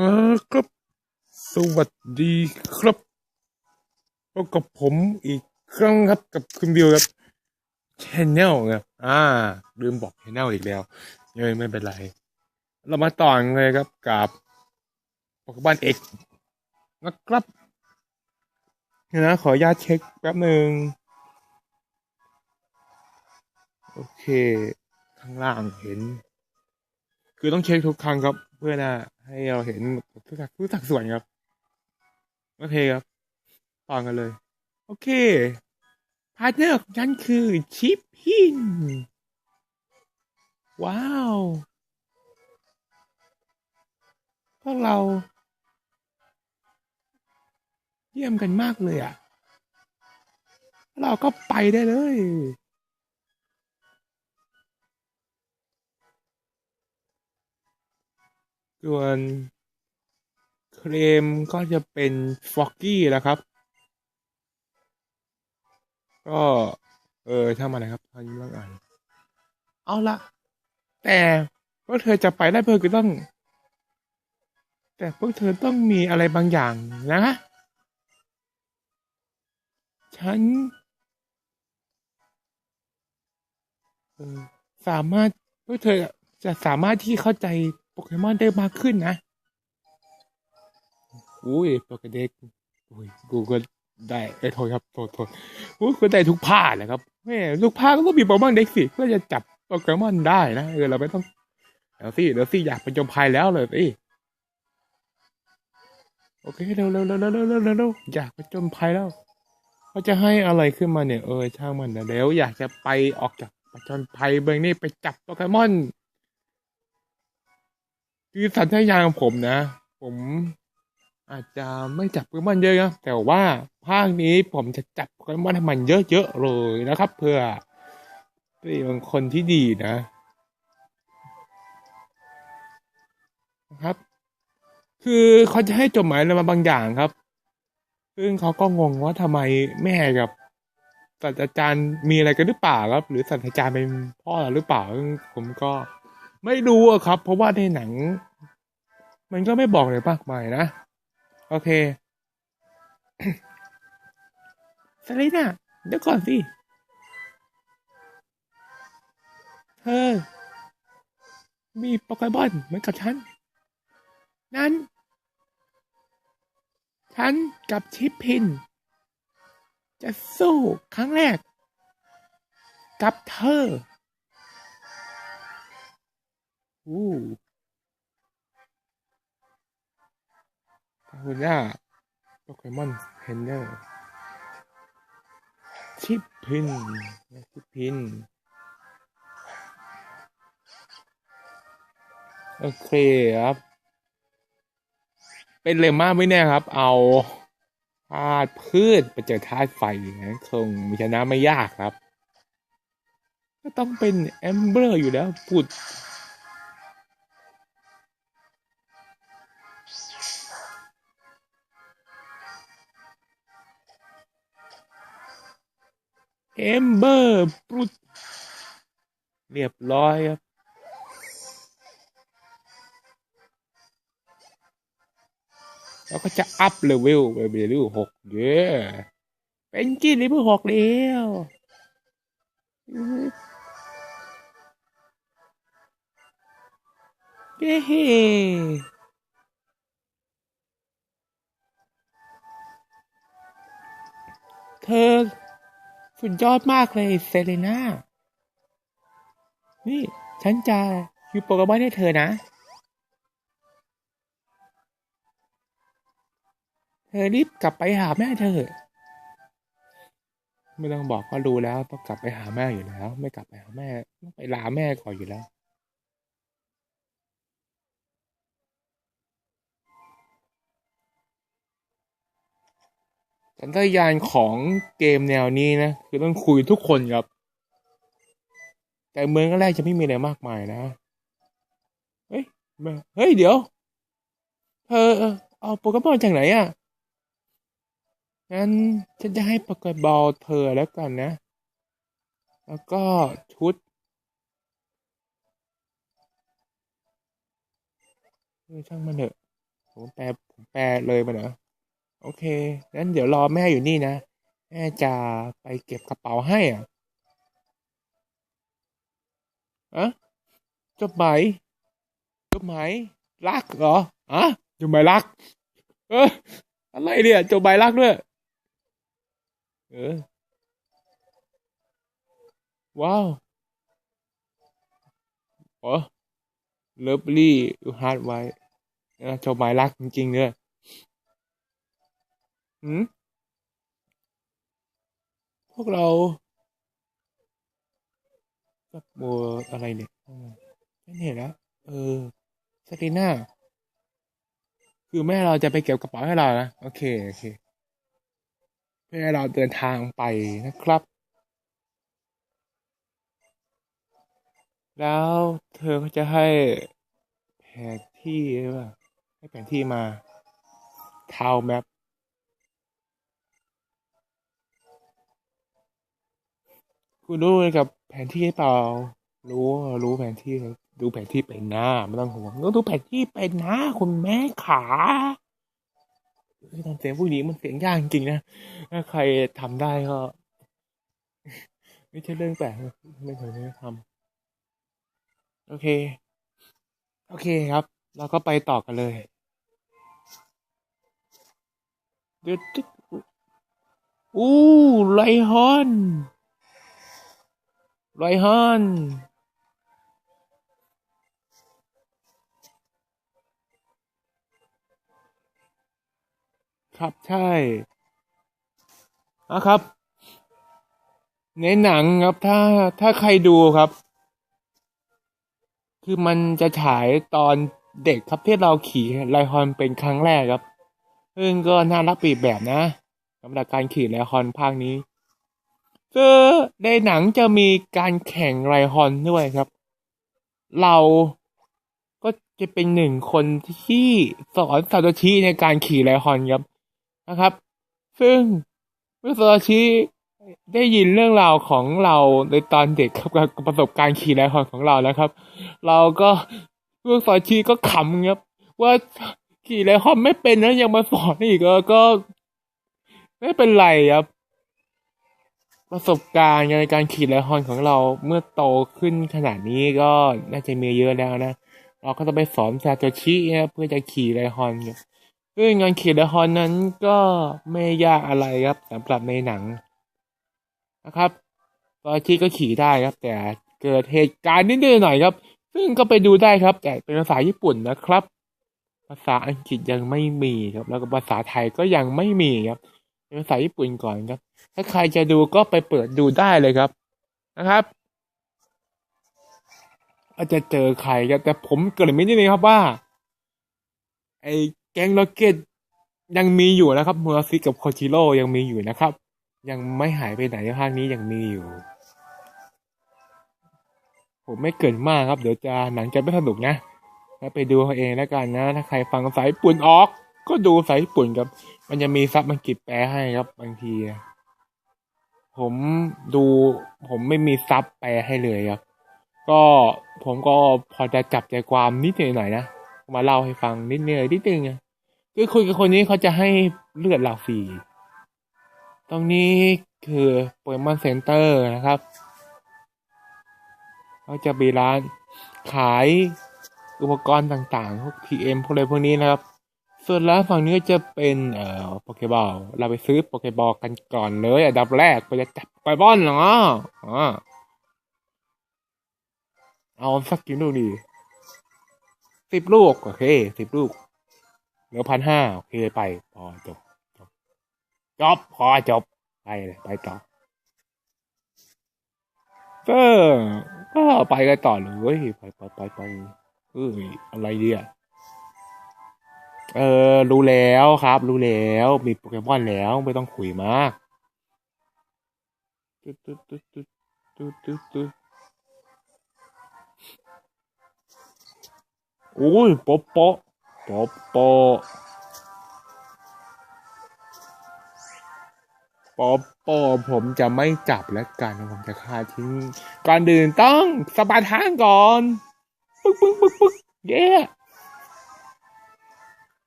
ครับ สวัสดีครับพบกับผมอีกครั้งครับกับคุณวิวครับชแนลครับอ่า ลืมบอกชแนลอีกแล้วยังไม่เป็นไร เรามาต่อกันเลยครับกับปเกมอนเอกนะครับเนะขออนุญาตเช็คแป๊บหนึ่งโอเค ข้างล่างเห็น คือต้องเช็คทุกครั้งครับ เพื่อนะให้เราเห็นทุกสักทุกสักส่วนครับ โอเคครับต่อกันเลย โอเค พาร์ทเนอร์ของฉันคือชิปพิน ว้าวพวกเรา เยี่ยมกันมากเลยอะ เราก็ไปได้เลย ส่วนเคลมก็จะเป็นฟอกกี้แล้วครับ ก็เออถ้ามานะครับทานนี้บ้างอ่านเอาละแต่พวกเธอจะไปได้เพื่อคือต้อง แต่พวกเธอต้องมีอะไรบางอย่างนะฉันสามารถพวกเธอจะสามารถที่เข้าใจ เกมอนได้มากขึ้นนะอุ้ยโปเกเด็กอุ้ยกูก็ได้ไอ้โทษครับโทษโทษอุ้ยก็ได้ทุกผ้าแหลยครับแม่ลูกผ้าก็ต้องมีโปเกมอนเด็กสิเพื่อจะจับโปเกมอนได้นะเออเราไม่ต้องเดี๋ยวสิเดี๋ยวสิอยากเป็นจมพายแล้วเลยสิโอเคเร็วเร็วเร็วเร็วเร็วเร็วเร็วอยากเป็นจมพายแล้วเขาจะให้อะไรขึ้นมาเนี่ยเออช่างมันนะเดี๋วอยากจะไปออกจากประจนภัยเบื้องนี้ไปจับโปเกมอน คือสัญชาตญาณของผมนะ ผมอาจจะไม่จับโปเกมอนเยอะนะแต่ว่าภาคนี้ผมจะจับโปเกมอนให้มันเยอะๆเลยนะครับ เพื่อเป็นคนที่ดีนะนะครับ คือเขาจะให้จดหมายอะไรมาบางอย่างครับ ซึ่งเขาก็งงว่าทำไมแม่กับศาสตราจารย์มีอะไรกันหรือเปล่าครับ หรือศาสตราจารย์เป็นพ่อหรือเปล่าซึ่งผมก็ ไม่รู้อะครับ เพราะว่าในหนัง มันก็ไม่บอกเลยมากมายนะ โอเคสลิน่ะเดี๋ยวก่อนสิ เธอ มีโปเกมอนเหมือนกับฉัน นั้น ฉันกับชิปพิน จะสู้ครั้งแรก กับเธอ อู้คุณย่าโปเกมอนเฮนเดอร์ชิปพินชิปพิน โอเคครับ เป็นเลม่าไม่แน่ครับ เอาธาตุพืชไปเจอธาตุไฟนะคงมีชนะไม่ยากครับ ก็ต้องเป็นแอมเบอร์อยู่แล้วพูด เอมเบอร์ปรุดเรียบร้อยครับ แล้วก็จะอัพเลเวลไปเป็นเลเวลหกเย้เป็นกี่เลเวลหกแล้วเย้เธอ สุดยอดมากเลยเซเลน่า นี่ฉันจะยูโปเกมอนให้เธอนะ เธอรีบกลับไปหาแม่เธอ ไม่ต้องบอกก็รู้แล้วต้องกลับไปหาแม่อยู่แล้ว ไม่กลับไปหาแม่ต้องไปลาแม่ก่อนอยู่แล้ว สัญชาตญาณของเกมแนวนี้นะ คือต้องคุยทุกคนครับ แต่เมืองแรกจะไม่มีอะไรมากมายนะ เฮ้ยไม่เฮ้ยเดี๋ยวเธอเอาโปเกมอนจากไหนอะงั้นฉันจะให้โปเกบอลเธอแล้วกันนะ แล้วก็ชุดช่างมันเถอะผมแปลผมแปลเลยมาเนอะ โอเค งั้นเดี๋ยวรอแม่อยู่นี่นะ แม่จะไปเก็บกระเป๋าให้อะอะจดหมายจดหมายรักเหรออะจดหมายรัก เอออะไรเนี่ยจดหมายรักด้วย เออ ว้าวโอ้เลิฟลี่ฮาร์ดไว้จดหมายรักจริงๆเนี่ย หืมพวกเรากับโมอะไรเนี่ยอืมฉันเห็นแล้วเออสตีน่าคือแม่เราจะไปเก็บกระเป๋าให้เรานะ โอเค โอเคเพื่อเราเดินทางไปนะครับ แล้วเธอก็จะให้แผนที่หรือเปล่าให้แผนที่มาทาวแมป คุณรู้กับแผนที่หรือเปล่า รู้รู้แผนที่ดูแผนที่เป็นหน้าไม่ต้องห่วงต้องดูแผนที่เป็นหน้าคุณแม่ขาเฮ้ยทำเสียงผู้หญิงมันเสียงยากจริงนะถ้าใครทำได้ก็ไม่ใช่เรื่องแปลกไม่เคยไม่ทำโอเค โอเคครับ เราก็ไปต่อกันเลยเดี๋ยวจิ๊กอู้ไลฮอน ไลฮอนครับใช่นะครับ ในหนังครับถ้าถ้าใครดูครับ คือมันจะฉายตอนเด็กครับที่เราขี่ไลฮอนเป็นครั้งแรกครับ ซึ่งก็น่ารักปีแบบนะสำหรับการขี่ไลฮอนภาคนี้ คือในหนังจะมีการแข่งไลฮอนด้วยครับ เราก็จะเป็นหนึ่งคนที่สอนซาโตชิในการขี่ไลฮอนครับนะครับ ซึ่งเมื่อซาโตชิได้ยินเรื่องราวของเราในตอนเด็กครับกับประสบการณ์ขี่ไลฮอนของเราแล้วครับ เราก็เมื่อซาโตชิก็ขำครับ ว่าขี่ไลฮอนไม่เป็นแล้วยังมาสอนอีกก็ ไม่เป็นไรครับ ประสบการณ์ในการขี่ไลฮอนของเราเมื่อโตขึ้นขนาดนี้ก็น่าจะมีเยอะแล้วนะ เราก็ต้องไปสอนซาโตชินะเพื่อจะขี่ไลฮอนครับซึ่งงานขี่ไลฮอนนั้นก็ไม่ยากอะไรครับสำหรับในหนังนะครับซาโตชิก็ขี่ได้ครับ แต่เกิดเหตุการณ์นิดหน่อยครับ ซึ่งก็ไปดูได้ครับ แต่เป็นภาษาญี่ปุ่นนะครับ ภาษาอังกฤษยังไม่มีครับ แล้วก็ภาษาไทยก็ยังไม่มีครับ เป็นภาษาญี่ปุ่นก่อนครับ ถ้าใครจะดูก็ไปเปิดดูได้เลยครับ นะครับอาจจะเจอใครครับแต่ผมเกริดไม่ได้เลยครับว่า ไอ้แก๊งล็อกเก็ตยังมีอยู่นะครับเมอร์ซิกับโคจิโร่ยังมีอยู่นะครับ ยังไม่หายไปไหนภาคนี้ยังมีอยู่ ผมไม่เกินมากครับ เดี๋ยวจะหนังจะไม่สนุกนะแล้วไปดูเอาเองแล้วกันนะ ถ้าใครฟังสายญี่ปุ่นออก ก็ดูสายญี่ปุ่นครับ มันจะมีซับอังกฤษแปลให้ครับ บางที ผมดู ผมไม่มีซับแปลให้เลยครับ ก็ผมก็พอจะจับใจความนิดหน่อยนะ มาเล่าให้ฟังนิดเนยนิดนึงคือคุยกับคนนี้เขาจะให้เลือดเราฟรี ตรงนี้คือโปเกมอนเซ็นเตอร์นะครับเขาจะมีร้านขายอุปกรณ์ต่างๆพวก TM พวกอะไรพวกนี้นะครับ ส่วนร้านฝั่งนี้ก็จะเป็นเอ่อโปเกบอลเราไปซื้อโปเกบอลกันก่อนเลยอันดับแรกไปจะจับโปบอลเหรออ๋อเอาสักกี่ลูกดีสิบลูก โอเคสิบลูกเหลือพันห้าโอเคไปพอจบจบจบพอจบไปเลยไปต่อก็ก็ไปกันต่อเลยไปไปไปไปเอ้ยอะไรเดีย เออ รู้แล้วครับ รู้แล้ว มีโปเกมอนแล้ว ไม่ต้องคุยมากตุ๊ดตุ๊ดตุ๊ดตุ๊ดตุ๊ดตุ๊ดตุ๊ดโอ้ยโป๊ะโป๊ะโป๊ะโป๊ะโป๊ะโป๊ะผมจะไม่จับแล้วกัน ผมจะฆ่าทิ้งก่อนอื่นต้องสะบัดทางก่อน ปึ๊กปึ๊กปึ๊กปึ๊กเย้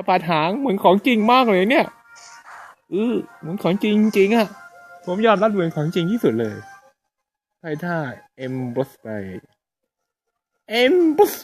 ประปาดหางเหมือนของจริงมากเลยเนี่ยเออเหมือนของจริงจริงอะผมยอมรับเหมือนของจริงที่สุดเลยใช้ท่าเอ็มบอสไปเอ็มบอส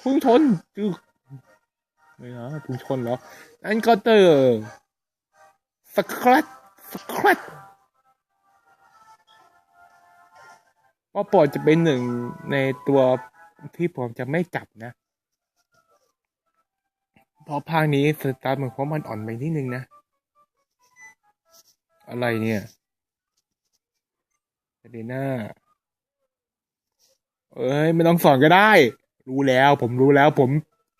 พุ่งชนจึกไม่นะพุ่งชนเหรออันก็เตอร์สครับสครับว่าปอดจะเป็นหนึ่งในตัว ที่ผมจะไม่จับนะ เพราะภาคนี้สตาร์ทเหมือนของมันอ่อนไปนิดนึงนะ อะไรเนี่ยเดน่าเอ้ย ไม่ต้องสอนก็ได้ รู้แล้วผมรู้แล้ว ผม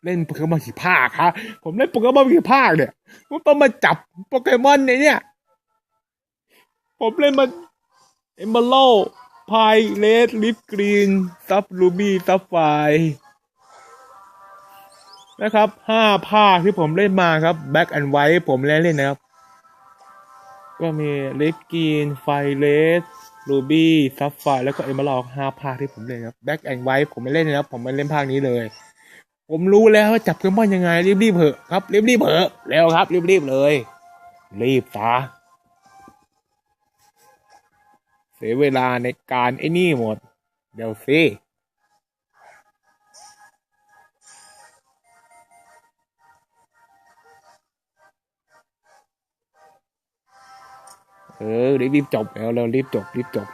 เล่นโปเกมอนกี่ภาคครับผมเล่นโปเกมอนกี่ภาคเนี่ยผมต้องมาจับโปเกมอนเนี่ย ผมเล่นมาเอมเบล พายเลดลิฟกรีนซับรูบี้ซับไฟนะครับห้าภาคที่ผมเล่นมาครับแบ็กแอนด์ไวท์ผมเล่นเล่นนะครับ ก็มีเลดกรีนไฟเลสรูบี้ซับไฟแล้วก็เอมเบลห้าภาคที่ผมเล่นครับแบ็กแอนด์ไวท์ผมไม่เล่นนะครับ ผมไม่เล่นภาคนี้เลย ผมรู้แล้วว่าจับโปเกมอนยังไง รีบๆเถอะครับ รีบๆเถอะเร็วครับ รีบๆเลย รีบซะ เสียเวลาในการไอ้นี่หมด เดี๋ยวสิเออรีบจบแล้วเรารีบจบรีบจบ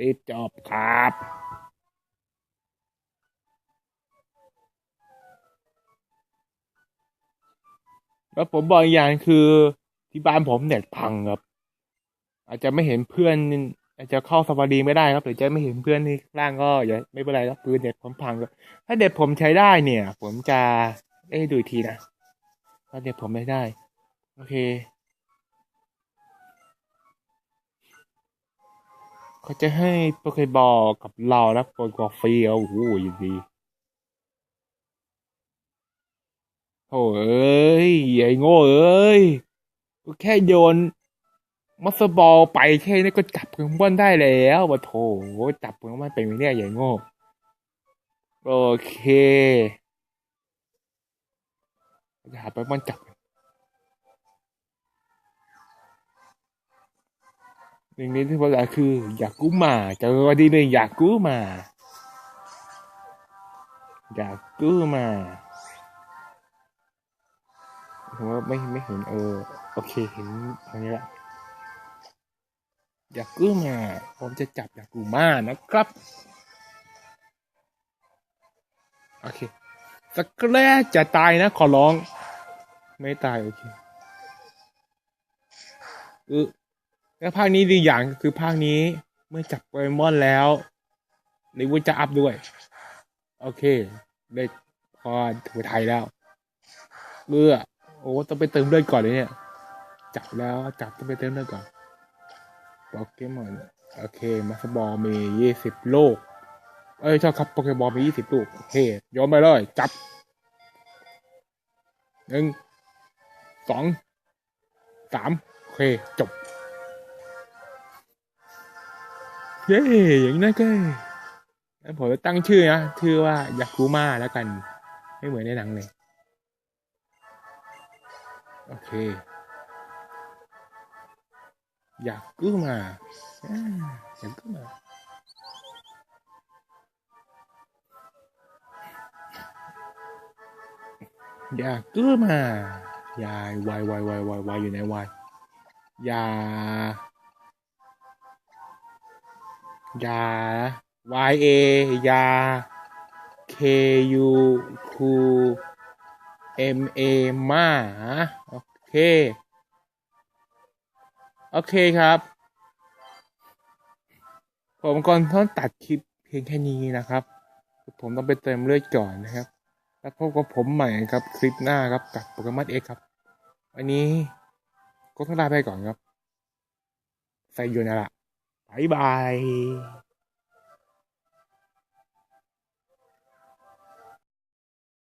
รีบจบครับแล้วผมบอกอีกอย่างคือที่บ้านผมเน็ตพังครับ อาจจะไม่เห็นเพื่อน อาจจะเข้าสวัสดีไม่ได้ครับหรือจะไม่เห็นเพื่อนที่ล่างก็อย่าไม่เป็นไรครับคือเน็ตผมพังครับถ้าเน็ตผมใช้ได้เนี่ย ผมจะเอ้ดูทีนะถ้าเน็ตผมไม่ได้ โอเค เขาจะให้โปเกบอลกับเรานะโปรกอฟรีเอาโอ้โหยินดีโอ้เอ้ยไอ้โง่เอ้ยก็แค่โยน มัสบอลไปแค่นี้ก็จับโปเกมอนได้แล้ววะโถจับโปเกมอนเป็นไมเนี่ยใหญ่โง่โอเคจะหาโปเกมอนจับหนึ่งในที่ภาษาคือ อยากกู้มาเจอวันที่หนึ่งอยากกู้มา อยากกู้มาผมว่าไม่ไม่เห็นเออ โอเคเห็นตรงนี้ละ ยากกู้มาผมจะจับอยากกู้มานะครับโอเคสักแรกจะตายนะ ขอร้อง ไม่ตาย โอเคเออแล้วภาคนี้ดีอย่างคือภาคนี้เมื่อจับโปเกมอนแล้วลิวูจะอัพด้วย โอเค ได้พอถือไทยแล้วเมื่อโอ้ต้องไปเติมเลือดก่อนเลยเนี่ย จับแล้วจับต้องไปเติมเลือดก่อน โปเกมอนโอเคมาสบอลมียี่สิบโลกเอ้ยชอบครับโปเกมอลมียี่สิบลูก โอเคโยนไปเลย จับหนึ่งสองสามโอเค จบ เย้อย่างนั้นก็แล้วผมจะตั้งชื่อนะ ชื่อว่ายากุมาแล้วกัน ไม่เหมือนในหนังเลย โอเค giặt cứ mà. Giặt cứ mà. Già cứ mà. Dài hoài hoài hoài hoài hoài gì này hoài. Già già y e già k u q m e ma ok. โอเคครับ ผมก่อนต้องตัดคลิปเพียงแค่นี้นะครับ ผมต้องไปเติมเลือดก่อนนะครับ แล้วพบกับผมใหม่ครับคลิปหน้าครับกับโปเกมอนเอ็กครับ วันนี้ก็ต้องลาไปก่อนครับใส่ยูนะละบายบาย